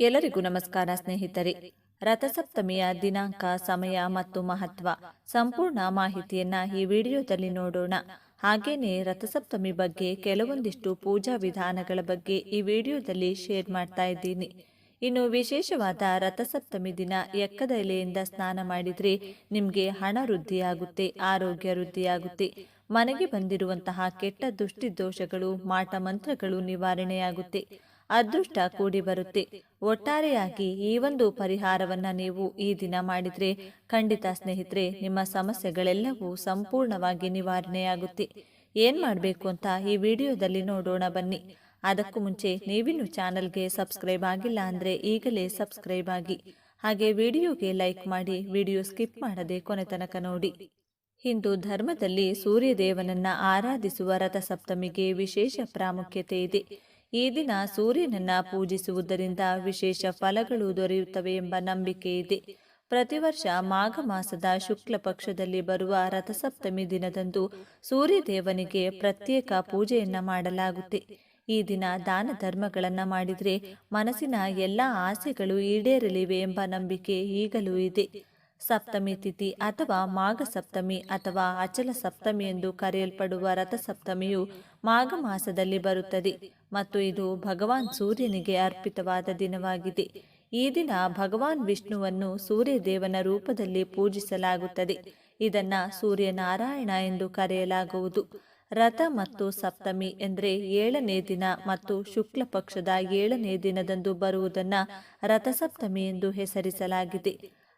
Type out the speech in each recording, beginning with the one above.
ಎಲ್ಲರಿಗೂ ನಮಸ್ಕಾರ ಸ್ನೇಹಿತರೆ. ರಥಸಪ್ತಮಿಯ ದಿನಾಂಕ, ಸಮಯ ಮತ್ತು ಮಹತ್ವ ಸಂಪೂರ್ಣ ಮಾಹಿತಿಯನ್ನ ಈ ವಿಡಿಯೋದಲ್ಲಿ ನೋಡೋಣ. ಹಾಗೇನೆ ರಥಸಪ್ತಮಿ ಬಗ್ಗೆ ಕೆಲವೊಂದಿಷ್ಟು ಪೂಜಾ ವಿಧಾನಗಳ ಬಗ್ಗೆ ಈ ವಿಡಿಯೋದಲ್ಲಿ ಶೇರ್ ಮಾಡ್ತಾ ಇದ್ದೀನಿ. ಇನ್ನು ವಿಶೇಷವಾದ ರಥಸಪ್ತಮಿ ದಿನ ಎಕ್ಕದ ಎಲೆಯಿಂದ ಸ್ನಾನ ಮಾಡಿದ್ರೆ ನಿಮಗೆ ಹಣ ವೃದ್ಧಿಯಾಗುತ್ತೆ, ಆರೋಗ್ಯ ವೃದ್ಧಿಯಾಗುತ್ತೆ. ಮನೆಗೆ ಬಂದಿರುವಂತಹ ಕೆಟ್ಟ ದುಷ್ಟಿದೋಷಗಳು, ಮಾಟ ಮಂತ್ರಗಳು ನಿವಾರಣೆಯಾಗುತ್ತೆ. ಅದೃಷ್ಟ ಕೂಡಿ ಬರುತ್ತೆ. ಒಟ್ಟಾರೆಯಾಗಿ ಈ ಒಂದು ಪರಿಹಾರವನ್ನ ನೀವು ಈ ದಿನ ಮಾಡಿದ್ರೆ, ಖಂಡಿತ ಸ್ನೇಹಿತರೆ, ನಿಮ್ಮ ಸಮಸ್ಯೆಗಳೆಲ್ಲವೂ ಸಂಪೂರ್ಣವಾಗಿ ನಿವಾರಣೆಯಾಗುತ್ತೆ. ಏನ್ ಮಾಡಬೇಕು ಅಂತ ಈ ವಿಡಿಯೋದಲ್ಲಿ ನೋಡೋಣ ಬನ್ನಿ. ಅದಕ್ಕೂ ಮುಂಚೆ ನೀವಿನ್ನು ಚಾನಲ್ಗೆ ಸಬ್ಸ್ಕ್ರೈಬ್ ಆಗಿಲ್ಲ ಅಂದ್ರೆ ಈಗಲೇ ಸಬ್ಸ್ಕ್ರೈಬ್ ಆಗಿ. ಹಾಗೆ ವಿಡಿಯೋಗೆ ಲೈಕ್ ಮಾಡಿ, ವಿಡಿಯೋ ಸ್ಕಿಪ್ ಮಾಡದೆ ಕೊನೆ ತನಕ ನೋಡಿ. ಹಿಂದೂ ಧರ್ಮದಲ್ಲಿ ಸೂರ್ಯದೇವನನ್ನ ಆರಾಧಿಸುವ ರಥಸಪ್ತಮಿಗೆ ವಿಶೇಷ ಪ್ರಾಮುಖ್ಯತೆ ಇದೆ. ಈ ದಿನ ಸೂರ್ಯನನ್ನ ಪೂಜಿಸುವುದರಿಂದ ವಿಶೇಷ ಫಲಗಳು ದೊರೆಯುತ್ತವೆ ಎಂಬ ನಂಬಿಕೆ ಇದೆ. ಪ್ರತಿ ವರ್ಷ ಮಾಘ ಮಾಸದ ಶುಕ್ಲ ಪಕ್ಷದಲ್ಲಿ ಬರುವ ರಥಸಪ್ತಮಿ ದಿನದಂದು ಸೂರ್ಯದೇವನಿಗೆ ಪ್ರತ್ಯೇಕ ಪೂಜೆಯನ್ನ ಮಾಡಲಾಗುತ್ತೆ. ಈ ದಿನ ದಾನ ಧರ್ಮಗಳನ್ನ ಮಾಡಿದರೆ ಮನಸ್ಸಿನ ಎಲ್ಲ ಆಸೆಗಳು ಈಡೇರಲಿವೆ ಎಂಬ ನಂಬಿಕೆ ಈಗಲೂ ಇದೆ. ಸಪ್ತಮಿ ತಿಥಿ ಅಥವಾ ಮಾಘ ಸಪ್ತಮಿ ಅಥವಾ ಅಚಲ ಸಪ್ತಮಿ ಎಂದು ಕರೆಯಲ್ಪಡುವ ರಥಸಪ್ತಮಿಯು ಮಾಘ ಮಾಸದಲ್ಲಿ ಬರುತ್ತದೆ. ಮತ್ತು ಇದು ಭಗವಾನ್ ಸೂರ್ಯನಿಗೆ ಅರ್ಪಿತವಾದ ದಿನವಾಗಿದೆ. ಈ ದಿನ ಭಗವಾನ್ ವಿಷ್ಣುವನ್ನು ಸೂರ್ಯದೇವನ ರೂಪದಲ್ಲಿ ಪೂಜಿಸಲಾಗುತ್ತದೆ. ಇದನ್ನ ಸೂರ್ಯನಾರಾಯಣ ಎಂದು ಕರೆಯಲಾಗುವುದು. ರಥ ಮತ್ತು ಸಪ್ತಮಿ ಎಂದರೆ ಏಳನೇ ದಿನ ಮತ್ತು ಶುಕ್ಲ ಪಕ್ಷದ ಏಳನೇ ದಿನದಂದು ಬರುವುದನ್ನು ರಥಸಪ್ತಮಿ ಎಂದು ಹೆಸರಿಸಲಾಗಿದೆ.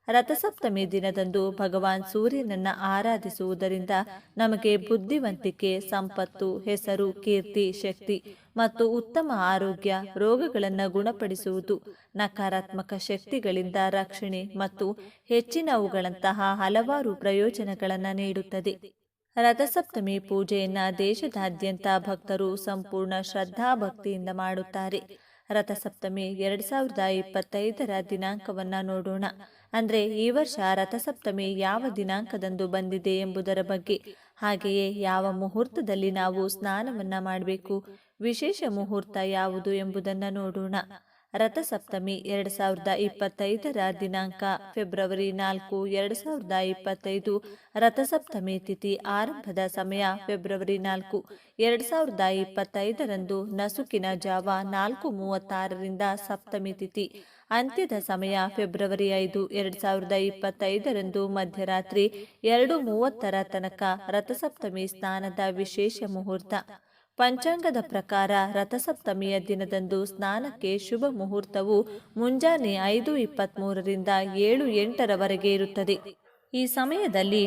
ರಥಸಪ್ತಮಿ ದಿನದಂದು ಭಗವಾನ್ ಸೂರ್ಯನನ್ನು ಆರಾಧಿಸುವುದರಿಂದ ನಮಗೆ ಬುದ್ಧಿವಂತಿಕೆ, ಸಂಪತ್ತು, ಹೆಸರು, ಕೀರ್ತಿ, ಶಕ್ತಿ ಮತ್ತು ಉತ್ತಮ ಆರೋಗ್ಯ, ರೋಗಗಳನ್ನು ಗುಣಪಡಿಸುವುದು, ನಕಾರಾತ್ಮಕ ಶಕ್ತಿಗಳಿಂದ ರಕ್ಷಣೆ ಮತ್ತು ಹೆಚ್ಚಿನವುಗಳಂತಹ ಹಲವಾರು ಪ್ರಯೋಜನಗಳನ್ನು ನೀಡುತ್ತದೆ. ರಥಸಪ್ತಮಿ ಪೂಜೆಯನ್ನು ದೇಶದಾದ್ಯಂತ ಭಕ್ತರು ಸಂಪೂರ್ಣ ಶ್ರದ್ಧಾ ಭಕ್ತಿಯಿಂದ ಮಾಡುತ್ತಾರೆ. ರಥಸಪ್ತಮಿ ಎರಡು ಸಾವಿರದ ಇಪ್ಪತ್ತೈದರ ದಿನಾಂಕವನ್ನ ನೋಡೋಣ. ಅಂದ್ರೆ ಈ ವರ್ಷ ರಥಸಪ್ತಮಿ ಯಾವ ದಿನಾಂಕದಂದು ಬಂದಿದೆ ಎಂಬುದರ ಬಗ್ಗೆ. ಹಾಗೆಯೇ ಯಾವ ಮುಹೂರ್ತದಲ್ಲಿ ನಾವು ಸ್ನಾನವನ್ನ ಮಾಡಬೇಕು ವಿಶೇಷ ಮುಹೂರ್ತ ಯಾವುದು ಎಂಬುದನ್ನು ನೋಡೋಣ. ರಥಸಪ್ತಮಿ, ಎರಡು ಸಾವಿರದ ಇಪ್ಪತ್ತೈದರ ದಿನಾಂಕ, ಫೆಬ್ರವರಿ ನಾಲ್ಕು, ಎರಡು ಸಾವಿರದ ಇಪ್ಪತ್ತೈದು. ರಥಸಪ್ತಮಿ ತಿಥಿ ಆರಂಭದ ಸಮಯ, ಫೆಬ್ರವರಿ ನಾಲ್ಕು. ಎರಡು ಸಾವಿರದ ಇಪ್ಪತ್ತೈದರಂದು ನಸುಕಿನ ಜಾವ ನಾಲ್ಕು ಮೂವತ್ತಾರರಿಂದ ಸಪ್ತಮಿ ತಿಥಿ. ಅಂತ್ಯದ ಸಮಯ, ಫೆಬ್ರವರಿ ಐದು, ಎರಡು ಸಾವಿರದ ಇಪ್ಪತ್ತೈದರಂದು ಮಧ್ಯರಾತ್ರಿ ಎರಡು ಮೂವತ್ತರ ತನಕ ರಥಸಪ್ತಮಿ ಸ್ನಾನದ ವಿಶೇಷ ಮುಹೂರ್ತ. ಪಂಚಾಂಗದ ಪ್ರಕಾರ ರಥಸಪ್ತಮಿಯ ದಿನದಂದು ಸ್ನಾನಕ್ಕೆ ಶುಭ ಮುಹೂರ್ತವು ಮುಂಜಾನೆ ಐದು ಇಪ್ಪತ್ತ್ಮೂರರಿಂದ ಏಳು ಎಂಟರವರೆಗೆ ಇರುತ್ತದೆ. ಈ ಸಮಯದಲ್ಲಿ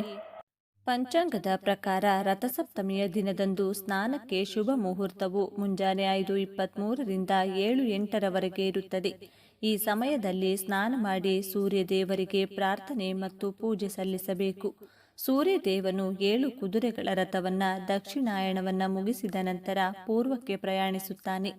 ಪಂಚಾಂಗದ ಪ್ರಕಾರ ರಥಸಪ್ತಮಿಯ ದಿನದಂದು ಸ್ನಾನಕ್ಕೆ ಶುಭ ಮುಹೂರ್ತವು ಮುಂಜಾನೆ ಐದು ಇಪ್ಪತ್ತ್ಮೂರರಿಂದ ಏಳು ಎಂಟರವರೆಗೆ ಇರುತ್ತದೆ. ಈ ಸಮಯದಲ್ಲಿ ಸ್ನಾನ ಮಾಡಿ ಸೂರ್ಯ ದೇವರಿಗೆ ಪ್ರಾರ್ಥನೆ ಮತ್ತು ಪೂಜೆ ಸಲ್ಲಿಸಬೇಕು. ಸೂರ್ಯದೇವನು ಏಳು ಕುದುರೆಗಳ ರಥವನ್ನ ದಕ್ಷಿಣಾಯಣವನ್ನ ಮುಗಿಸಿದ ನಂತರ ಪೂರ್ವಕ್ಕೆ ಪ್ರಯಾಣಿಸುತ್ತಾನೆ.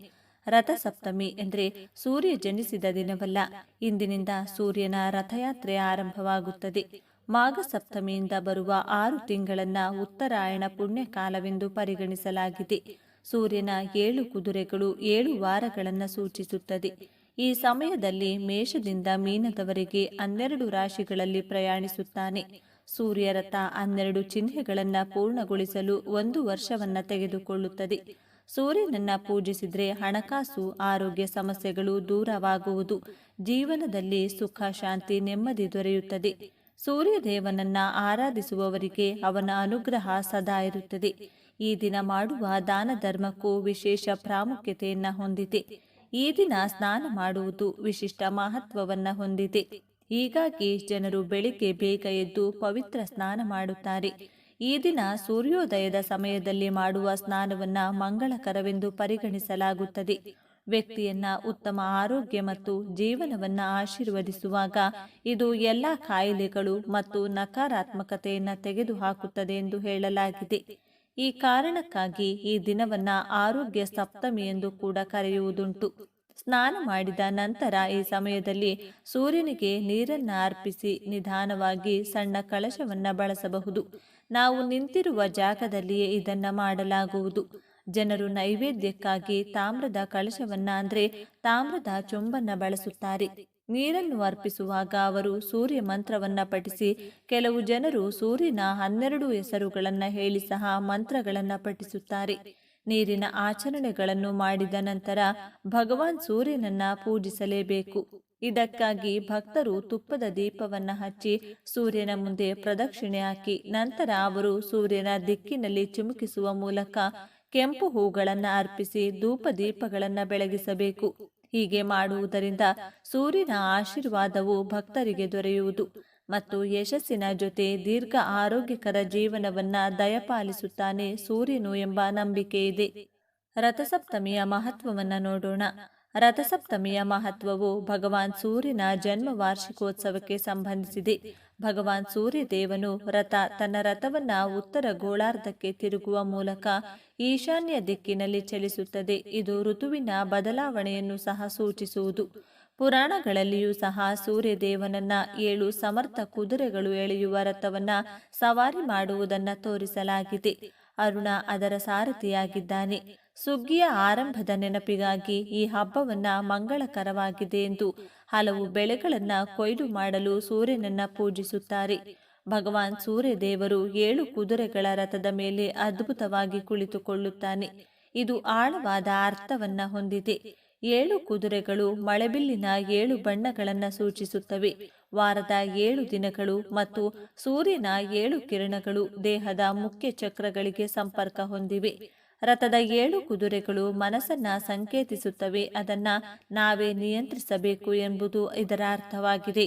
ರಥಸಪ್ತಮಿ ಎಂದರೆ ಸೂರ್ಯ ಜನಿಸಿದ ದಿನವಲ್ಲ. ಇಂದಿನಿಂದ ಸೂರ್ಯನ ರಥಯಾತ್ರೆ ಆರಂಭವಾಗುತ್ತದೆ. ಮಾಘ ಸಪ್ತಮಿಯಿಂದ ಬರುವ ಆರು ತಿಂಗಳನ್ನ ಉತ್ತರಾಯಣ ಪುಣ್ಯಕಾಲವೆಂದು ಪರಿಗಣಿಸಲಾಗಿದೆ. ಸೂರ್ಯನ ಏಳು ಕುದುರೆಗಳು ಏಳು ವಾರಗಳನ್ನು ಸೂಚಿಸುತ್ತದೆ. ಈ ಸಮಯದಲ್ಲಿ ಮೇಷದಿಂದ ಮೀನದವರೆಗೆ ಹನ್ನೆರಡು ರಾಶಿಗಳಲ್ಲಿ ಪ್ರಯಾಣಿಸುತ್ತಾನೆ. ಸೂರ್ಯರಥ ಹನ್ನೆರಡು ಚಿಹ್ನೆಗಳನ್ನು ಪೂರ್ಣಗೊಳಿಸಲು ಒಂದು ವರ್ಷವನ್ನ ತೆಗೆದುಕೊಳ್ಳುತ್ತದೆ. ಸೂರ್ಯನನ್ನ ಪೂಜಿಸಿದ್ರೆ ಹಣಕಾಸು, ಆರೋಗ್ಯ ಸಮಸ್ಯೆಗಳು ದೂರವಾಗುವುದು. ಜೀವನದಲ್ಲಿ ಸುಖ, ಶಾಂತಿ, ನೆಮ್ಮದಿ ದೊರೆಯುತ್ತದೆ. ಸೂರ್ಯದೇವನನ್ನ ಆರಾಧಿಸುವವರಿಗೆ ಅವನ ಅನುಗ್ರಹ ಸದಾ ಇರುತ್ತದೆ. ಈ ದಿನ ಮಾಡುವ ದಾನ ಧರ್ಮಕ್ಕೂ ವಿಶೇಷ ಪ್ರಾಮುಖ್ಯತೆಯನ್ನ ಹೊಂದಿದೆ. ಈ ದಿನ ಸ್ನಾನ ಮಾಡುವುದು ವಿಶಿಷ್ಟ ಮಹತ್ವವನ್ನ ಹೊಂದಿದೆ. ಹೀಗಾಗಿ ಜನರು ಬೆಳಿಗ್ಗೆ ಬೇಗ ಎದ್ದು ಪವಿತ್ರ ಸ್ನಾನ ಮಾಡುತ್ತಾರೆ. ಈ ದಿನ ಸೂರ್ಯೋದಯದ ಸಮಯದಲ್ಲಿ ಮಾಡುವ ಸ್ನಾನವನ್ನ ಮಂಗಳಕರವೆಂದು ಪರಿಗಣಿಸಲಾಗುತ್ತದೆ. ವ್ಯಕ್ತಿಯನ್ನ ಉತ್ತಮ ಆರೋಗ್ಯ ಮತ್ತು ಜೀವನವನ್ನ ಆಶೀರ್ವದಿಸುವಾಗ ಇದು ಎಲ್ಲ ಕಾಯಿಲೆಗಳು ಮತ್ತು ನಕಾರಾತ್ಮಕತೆಯನ್ನು ತೆಗೆದುಹಾಕುತ್ತದೆ ಎಂದು ಹೇಳಲಾಗಿದೆ. ಈ ಕಾರಣಕ್ಕಾಗಿ ಈ ದಿನವನ್ನ ಆರೋಗ್ಯ ಸಪ್ತಮಿ ಎಂದು ಕೂಡ ಕರೆಯುವುದುಂಟು. ಸ್ನಾನ ಮಾಡಿದ ನಂತರ ಈ ಸಮಯದಲ್ಲಿ ಸೂರ್ಯನಿಗೆ ನೀರನ್ನು ಅರ್ಪಿಸಿ ನಿಧಾನವಾಗಿ ಸಣ್ಣ ಕಳಶವನ್ನು ಬಳಸಬಹುದು. ನಾವು ನಿಂತಿರುವ ಜಾಗದಲ್ಲಿಯೇ ಇದನ್ನು ಮಾಡಲಾಗುವುದು. ಜನರು ನೈವೇದ್ಯಕ್ಕಾಗಿ ತಾಮ್ರದ ಕಳಶವನ್ನ ಅಂದರೆ ತಾಮ್ರದ ಚೊಂಬನ್ನ ಬಳಸುತ್ತಾರೆ. ನೀರನ್ನು ಅರ್ಪಿಸುವಾಗ ಅವರು ಸೂರ್ಯ ಮಂತ್ರವನ್ನು ಪಠಿಸಿ ಕೆಲವು ಜನರು ಸೂರ್ಯನ ಹನ್ನೆರಡು ಹೆಸರುಗಳನ್ನು ಹೇಳಿ ಸಹ ಮಂತ್ರಗಳನ್ನು ಪಠಿಸುತ್ತಾರೆ. ನೀರಿನ ಆಚರಣೆಗಳನ್ನು ಮಾಡಿದ ನಂತರ ಭಗವಾನ್ ಸೂರ್ಯನನ್ನ ಪೂಜಿಸಲೇಬೇಕು. ಇದಕ್ಕಾಗಿ ಭಕ್ತರು ತುಪ್ಪದ ದೀಪವನ್ನು ಹಚ್ಚಿ ಸೂರ್ಯನ ಮುಂದೆ ಪ್ರದಕ್ಷಿಣೆ ಹಾಕಿ ನಂತರ ಅವರು ಸೂರ್ಯನ ದಿಕ್ಕಿನಲ್ಲಿ ಚಿಮುಕಿಸುವ ಮೂಲಕ ಕೆಂಪು ಹೂಗಳನ್ನು ಅರ್ಪಿಸಿ ಧೂಪ ದೀಪಗಳನ್ನ ಬೆಳಗಿಸಬೇಕು. ಹೀಗೆ ಮಾಡುವುದರಿಂದ ಸೂರ್ಯನ ಆಶೀರ್ವಾದವು ಭಕ್ತರಿಗೆ ದೊರೆಯುವುದು. ಮತ್ತು ಯಶಸ್ಸಿನ ಜೊತೆ ದೀರ್ಘ ಆರೋಗ್ಯಕರ ಜೀವನವನ್ನ ದಯಪಾಲಿಸುತ್ತಾನೆ ಸೂರ್ಯನು ಎಂಬ ನಂಬಿಕೆ ಇದೆ. ರಥಸಪ್ತಮಿಯ ಮಹತ್ವವನ್ನು ನೋಡೋಣ. ರಥಸಪ್ತಮಿಯ ಮಹತ್ವವು ಭಗವಾನ್ ಸೂರ್ಯನ ಜನ್ಮ ವಾರ್ಷಿಕೋತ್ಸವಕ್ಕೆ ಸಂಬಂಧಿಸಿದೆ. ಭಗವಾನ್ ಸೂರ್ಯ ದೇವನು ರಥ ತನ್ನ ರಥವನ್ನ ಉತ್ತರ ಗೋಳಾರ್ಧಕ್ಕೆ ತಿರುಗುವ ಮೂಲಕ ಈಶಾನ್ಯ ದಿಕ್ಕಿನಲ್ಲಿ ಚಲಿಸುತ್ತದೆ. ಇದು ಋತುವಿನ ಬದಲಾವಣೆಯನ್ನು ಸಹ ಸೂಚಿಸುವುದು. ಪುರಾಣಗಳಲ್ಲಿಯೂ ಸಹ ಸೂರ್ಯದೇವನನ್ನ ಏಳು ಸಮರ್ಥ ಕುದುರೆಗಳು ಎಳೆಯುವ ರಥವನ್ನ ಸವಾರಿ ಮಾಡುವುದನ್ನ ತೋರಿಸಲಾಗಿದೆ. ಅರುಣ ಅದರ ಸಾರಥಿಯಾಗಿದ್ದಾನೆ. ಸುಗ್ಗಿಯ ಆರಂಭದ ನೆನಪಿಗಾಗಿ ಈ ಹಬ್ಬವನ್ನ ಮಂಗಳಕರವಾಗಿದೆ ಎಂದು ಹಲವು ಬೆಳೆಗಳನ್ನ ಕೊಯ್ಲು ಮಾಡಲು ಸೂರ್ಯನನ್ನ ಪೂಜಿಸುತ್ತಾರೆ. ಭಗವಾನ್ ಸೂರ್ಯದೇವರು ಏಳು ಕುದುರೆಗಳ ರಥದ ಮೇಲೆ ಅದ್ಭುತವಾಗಿ ಕುಳಿತುಕೊಳ್ಳುತ್ತಾನೆ. ಇದು ಆಳವಾದ ಅರ್ಥವನ್ನ ಹೊಂದಿದೆ. ಏಳು ಕುದುರೆಗಳು ಮಳೆಬಿಲ್ಲಿನ ಏಳು ಬಣ್ಣಗಳನ್ನು ಸೂಚಿಸುತ್ತವೆ. ವಾರದ ಏಳು ದಿನಗಳು ಮತ್ತು ಸೂರ್ಯನ ಏಳು ಕಿರಣಗಳು ದೇಹದ ಮುಖ್ಯ ಚಕ್ರಗಳಿಗೆ ಸಂಪರ್ಕ ಹೊಂದಿವೆ. ರಥದ ಏಳು ಕುದುರೆಗಳು ಮನಸ್ಸನ್ನ ಸಂಕೇತಿಸುತ್ತವೆ. ಅದನ್ನ ನಾವೇ ನಿಯಂತ್ರಿಸಬೇಕು ಎಂಬುದು ಇದರ ಅರ್ಥವಾಗಿದೆ.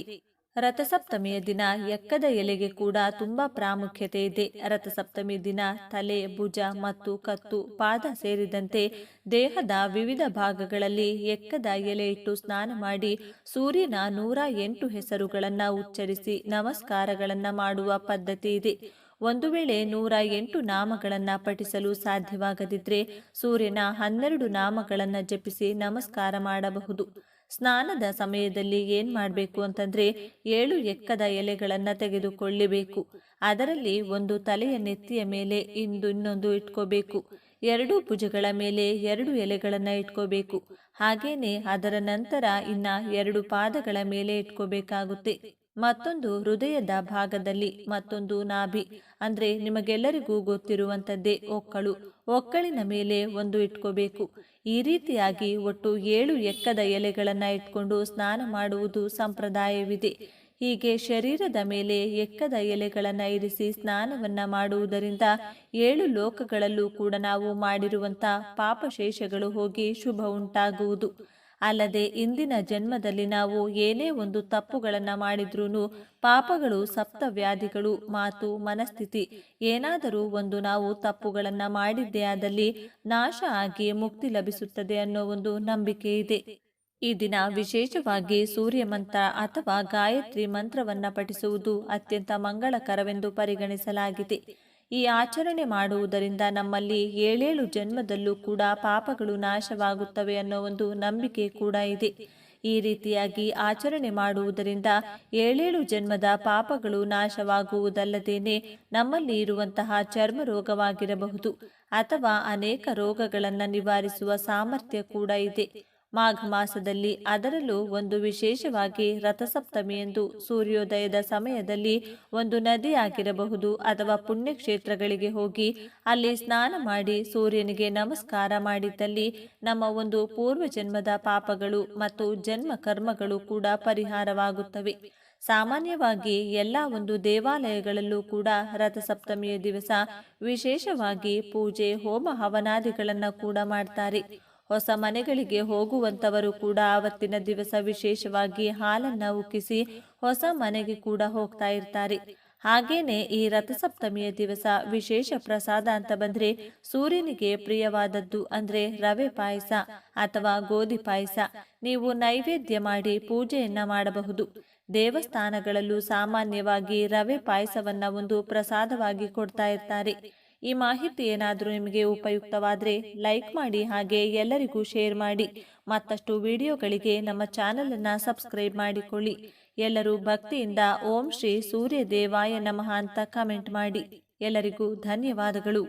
ರಥಸಪ್ತಮಿಯ ದಿನ ಎಕ್ಕದ ಎಲೆಗೆ ಕೂಡ ತುಂಬಾ ಪ್ರಾಮುಖ್ಯತೆ ಇದೆ. ರಥಸಪ್ತಮಿ ದಿನ ತಲೆ, ಭುಜ ಮತ್ತು ಕತ್ತು, ಪಾದ ಸೇರಿದಂತೆ ದೇಹದ ವಿವಿಧ ಭಾಗಗಳಲ್ಲಿ ಎಕ್ಕದ ಎಲೆ ಇಟ್ಟು ಸ್ನಾನ ಮಾಡಿ ಸೂರ್ಯನ ನೂರ ಎಂಟು ಹೆಸರುಗಳನ್ನ ಉಚ್ಚರಿಸಿ ನಮಸ್ಕಾರಗಳನ್ನ ಮಾಡುವ ಪದ್ಧತಿ ಇದೆ. ಒಂದು ವೇಳೆ ನೂರ ಎಂಟು ನಾಮಗಳನ್ನ ಪಠಿಸಲು ಸಾಧ್ಯವಾಗದಿದ್ರೆ ಸೂರ್ಯನ ಹನ್ನೆರಡು ನಾಮಗಳನ್ನ ಜಪಿಸಿ ನಮಸ್ಕಾರ ಮಾಡಬಹುದು. ಸ್ನಾನದ ಸಮಯದಲ್ಲಿ ಏನ್ ಮಾಡಬೇಕು ಅಂತಂದ್ರೆ ಏಳು ಎಕ್ಕದ ಎಲೆಗಳನ್ನ ತೆಗೆದುಕೊಳ್ಳಬೇಕು. ಅದರಲ್ಲಿ ಒಂದು ತಲೆಯ ನೆತ್ತಿಯ ಮೇಲೆ ಇಂದು ಇನ್ನೊಂದು ಇಟ್ಕೋಬೇಕು. ಎರಡು ಭುಜಗಳ ಮೇಲೆ ಎರಡು ಎಲೆಗಳನ್ನ ಇಟ್ಕೋಬೇಕು. ಹಾಗೇನೆ ಅದರ ನಂತರ ಇನ್ನ ಎರಡು ಪಾದಗಳ ಮೇಲೆ ಇಟ್ಕೋಬೇಕಾಗುತ್ತೆ. ಮತ್ತೊಂದು ಹೃದಯದ ಭಾಗದಲ್ಲಿ ಮತ್ತೊಂದು ನಾಭಿ. ಅಂದ್ರೆ ನಿಮಗೆಲ್ಲರಿಗೂ ಗೊತ್ತಿರುವಂತದ್ದೇ ಒಕ್ಕಳು. ಒಕ್ಕಳಿನ ಮೇಲೆ ಒಂದು ಇಟ್ಕೋಬೇಕು. ಈ ರೀತಿಯಾಗಿ ಒಟ್ಟು ಏಳು ಎಕ್ಕದ ಎಲೆಗಳನ್ನು ಇಟ್ಕೊಂಡು ಸ್ನಾನ ಮಾಡುವುದು ಸಂಪ್ರದಾಯವಿದೆ. ಹೀಗೆ ಶರೀರದ ಮೇಲೆ ಎಕ್ಕದ ಎಲೆಗಳನ್ನು ಇರಿಸಿ ಸ್ನಾನವನ್ನ ಮಾಡುವುದರಿಂದ ಏಳು ಲೋಕಗಳಲ್ಲೂ ಕೂಡ ನಾವು ಮಾಡಿರುವಂಥ ಪಾಪಶೇಷಗಳು ಹೋಗಿ ಶುಭ ಉಂಟಾಗುವುದು. ಅಲ್ಲದೆ ಇಂದಿನ ಜನ್ಮದಲ್ಲಿ ನಾವು ಏನೇ ಒಂದು ತಪ್ಪುಗಳನ್ನು ಮಾಡಿದ್ರೂ ಪಾಪಗಳು, ಸಪ್ತವ್ಯಾಧಿಗಳು, ಮಾತು, ಮನಸ್ಥಿತಿ ಏನಾದರೂ ಒಂದು ನಾವು ತಪ್ಪುಗಳನ್ನು ಮಾಡಿದ್ದೇ ಆದಲ್ಲಿ ನಾಶ ಆಗಿ ಮುಕ್ತಿ ಲಭಿಸುತ್ತದೆ ಅನ್ನೋ ಒಂದು ನಂಬಿಕೆ ಇದೆ. ಈ ದಿನ ವಿಶೇಷವಾಗಿ ಸೂರ್ಯ ಮಂತ್ರ ಅಥವಾ ಗಾಯತ್ರಿ ಮಂತ್ರವನ್ನು ಪಠಿಸುವುದು ಅತ್ಯಂತ ಮಂಗಳಕರವೆಂದು ಪರಿಗಣಿಸಲಾಗಿದೆ. ಈ ಆಚರಣೆ ಮಾಡುವುದರಿಂದ ನಮ್ಮಲ್ಲಿ ಏಳೇಳು ಜನ್ಮದಲ್ಲೂ ಕೂಡ ಪಾಪಗಳು ನಾಶವಾಗುತ್ತವೆ ಅನ್ನೋ ಒಂದು ನಂಬಿಕೆ ಕೂಡ ಇದೆ. ಈ ರೀತಿಯಾಗಿ ಆಚರಣೆ ಮಾಡುವುದರಿಂದ ಏಳೇಳು ಜನ್ಮದ ಪಾಪಗಳು ನಾಶವಾಗುವುದಲ್ಲದೇನೆ ನಮ್ಮಲ್ಲಿ ಇರುವಂತಹ ಚರ್ಮ ರೋಗವಾಗಿರಬಹುದು ಅಥವಾ ಅನೇಕ ರೋಗಗಳನ್ನು ನಿವಾರಿಸುವ ಸಾಮರ್ಥ್ಯ ಕೂಡ ಇದೆ. ಮಾಘ ಮಾಸದಲ್ಲಿ ಅದರಲ್ಲೂ ಒಂದು ವಿಶೇಷವಾಗಿ ರಥಸಪ್ತಮಿಯಂದು ಸೂರ್ಯೋದಯದ ಸಮಯದಲ್ಲಿ ಒಂದು ನದಿಯಾಗಿರಬಹುದು ಅಥವಾ ಪುಣ್ಯಕ್ಷೇತ್ರಗಳಿಗೆ ಹೋಗಿ ಅಲ್ಲಿ ಸ್ನಾನ ಮಾಡಿ ಸೂರ್ಯನಿಗೆ ನಮಸ್ಕಾರ ಮಾಡಿದ್ದಲ್ಲಿ ನಮ್ಮ ಒಂದು ಪೂರ್ವ ಜನ್ಮದ ಪಾಪಗಳು ಮತ್ತು ಜನ್ಮ ಕರ್ಮಗಳು ಕೂಡ ಪರಿಹಾರವಾಗುತ್ತವೆ. ಸಾಮಾನ್ಯವಾಗಿ ಎಲ್ಲ ಒಂದು ದೇವಾಲಯಗಳಲ್ಲೂ ಕೂಡ ರಥಸಪ್ತಮಿಯ ದಿವಸ ವಿಶೇಷವಾಗಿ ಪೂಜೆ, ಹೋಮ, ಹವನಾದಿಗಳನ್ನು ಕೂಡ ಮಾಡ್ತಾರೆ. ಹೊಸ ಮನೆಗಳಿಗೆ ಹೋಗುವಂತವರು ಕೂಡ ಆವತ್ತಿನ ದಿವಸ ವಿಶೇಷವಾಗಿ ಹಾಲನ್ನ ಉಕ್ಕಿಸಿ ಹೊಸ ಮನೆಗೆ ಕೂಡ ಹೋಗ್ತಾ ಇರ್ತಾರೆ. ಹಾಗೇನೆ ಈ ರಥಸಪ್ತಮಿಯ ದಿವಸ ವಿಶೇಷ ಪ್ರಸಾದ ಅಂತ ಬಂದ್ರೆ ಸೂರ್ಯನಿಗೆ ಪ್ರಿಯವಾದದ್ದು ಅಂದ್ರೆ ರವೆ ಪಾಯಸ ಅಥವಾ ಗೋಧಿ ಪಾಯಸ. ನೀವು ನೈವೇದ್ಯ ಮಾಡಿ ಪೂಜೆಯನ್ನ ಮಾಡಬಹುದು. ದೇವಸ್ಥಾನಗಳಲ್ಲೂ ಸಾಮಾನ್ಯವಾಗಿ ರವೆ ಪಾಯಸವನ್ನ ಒಂದು ಪ್ರಸಾದವಾಗಿ ಕೊಡ್ತಾ ಇರ್ತಾರೆ. ಈ ಮಾಹಿತಿ ಏನಾದರೂ ನಿಮಗೆ ಉಪಯುಕ್ತವಾದರೆ ಲೈಕ್ ಮಾಡಿ ಹಾಗೆ ಎಲ್ಲರಿಗೂ ಶೇರ್ ಮಾಡಿ. ಮತ್ತಷ್ಟು ವಿಡಿಯೋಗಳಿಗೆ ನಮ್ಮ ಚಾನಲನ್ನು ಸಬ್ಸ್ಕ್ರೈಬ್ ಮಾಡಿಕೊಳ್ಳಿ. ಎಲ್ಲರೂ ಭಕ್ತಿಯಿಂದ ಓಂ ಶ್ರೀ ಸೂರ್ಯ ದೇವಾಯ ನಮಃ ಅಂತ ಕಮೆಂಟ್ ಮಾಡಿ. ಎಲ್ಲರಿಗೂ ಧನ್ಯವಾದಗಳು.